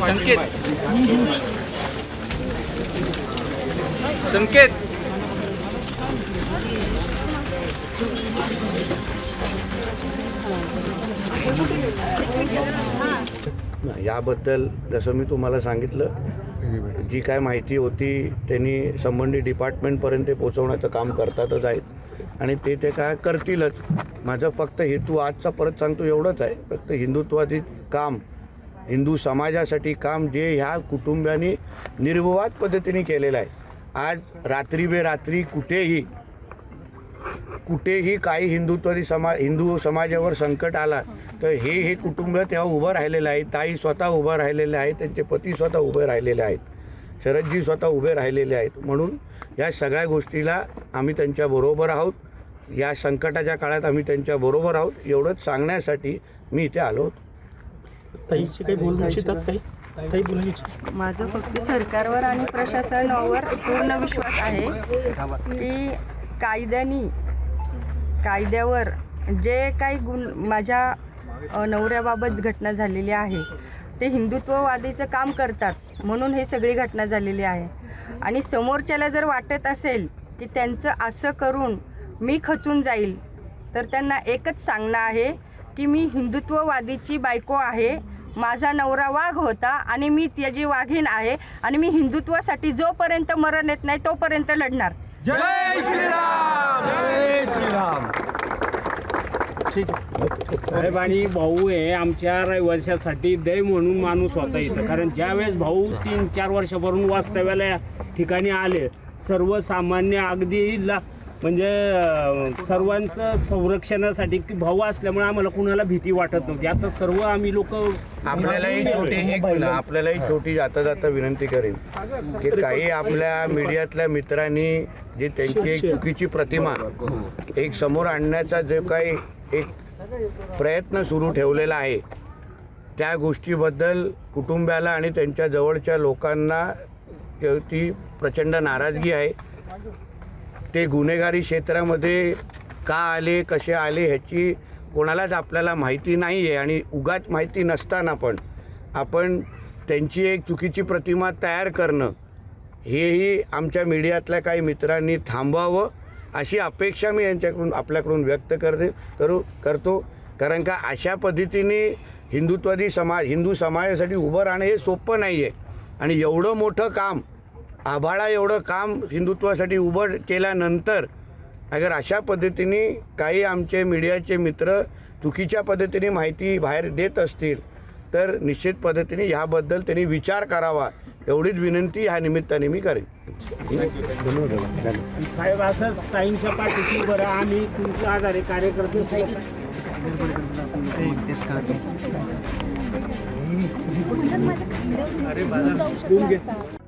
संकेत. संकेत. याबद्दल जसं मी तुम्हाला सांगितलं जी काय माहिती होती त्यांनी संबंधित डिपार्टमेंटपर्यंत पोचवण्याचं काम करतातच आहेत. आणि ते ते काय करतीलच. माझं फक्त हेतू आजचा परत सांगतो एवढंच आहे. फक्त हिंदुत्वाची काम हिंदू समाजासाठी काम जे ह्या कुटुंबियांनी निर्विवाद पद्धतीने केलेलं आहे. आज रात्री बेरात्री कुठेही कुठेही काही हिंदुत्वादी समा हिंदू समाजावर संकट आला तर हे हे कुटुंब तेव्हा उभं राहिलेलं आहे. ताई स्वतः उभं राहिलेले आहेत त्यांचे पती स्वतः उभे राहिलेले आहेत. शरदजी स्वतः उभे राहिलेले आहेत. म्हणून या सगळ्या गोष्टीला आम्ही त्यांच्या बरोबर आहोत. या संकटाच्या काळात आम्ही त्यांच्या बरोबर आहोत. एवढंच सांगण्यासाठी मी इथे आलो होतो. ताईचे काही बोलू इच्छितात काही काही बोलू इच्छित माझं फक्त सरकारवर आणि प्रशासनावर पूर्ण विश्वास आहे की कायद्यानी कायद्यावर जे काही गुण माझ्या नवऱ्याबाबत घटना झालेली आहे ते हिंदुत्ववादीचं काम करतात म्हणून हे सगळी घटना झालेली आहे. आणि समोरच्याला जर वाटत असेल की त्यांचं असं करून मी खचून जाईल तर त्यांना एकच सांगणं आहे की मी हिंदुत्ववादीची बायको आहे माझा नवरा वाघ होता आणि मी त्याची वाघीण आहे आणि मी हिंदुत्वासाठी जोपर्यंत मरण येत नाही तोपर्यंत लढणार. साहेब आणि भाऊ हे आमच्या रहिवाशासाठी दै म्हणून माणूस होता इथं. कारण ज्यावेळेस भाऊ तीन चार वर्षापासून वास्तव्याला या ठिकाणी आले सर्वसामान्य अगदी ला म्हणजे अं, सर्वांचं संरक्षणासाठी की भाऊ असल्यामुळे आम्हाला कुणाला भीती वाटत नव्हती. आता सर्व आम्ही लोक आपल्यालाही छोटी एक मिनिट, आपल्यालाही छोटी जाता जाता विनंती करेन की काही आपल्या मीडियातल्या मित्रांनी जी त्यांची एक चुकीची प्रतिमा एक समोर आणण्याचा जो काही एक प्रयत्न सुरू ठेवलेला आहे त्या गोष्टीबद्दल कुटुंबाला आणि त्यांच्या जवळच्या लोकांना ते- ती प्रचंड नाराजगी आहे. ते गुन्हेगारी क्षेत्रामध्ये का आले कसे आले ह्याची कोणालाच आपल्याला माहिती नाही आहे आणि उगाच माहिती नसताना पण आपण त्यांची एक चुकीची प्रतिमा तयार करणं हेही आमच्या मीडियातल्या काही मित्रांनी थांबवावं अशी अपेक्षा मी यांच्याकडून आपल्याकडून व्यक्त करते करू करतो. कारण का अशा पद्धतीने हिंदुत्वादी समाज हिंदू समाजासाठी उभं राहणं हे सोपं नाही आहे आणि एवढं मोठं काम आभाळा एवढं काम हिंदुत्वासाठी उभं केल्यानंतर अगर अशा पद्धतीने काही आमचे मीडियाचे मित्र चुकीच्या पद्धतीने माहिती बाहेर देत असतील तर निश्चित पद्धतीने ह्याबद्दल त्यांनी विचार करावा. एवढीच विनंती ह्या निमित्ताने मी करेन. साहेब असंच ताईंच्या पाठीशी बरं आम्ही तुमच्या आधारे कार्यकर्ते शकला असता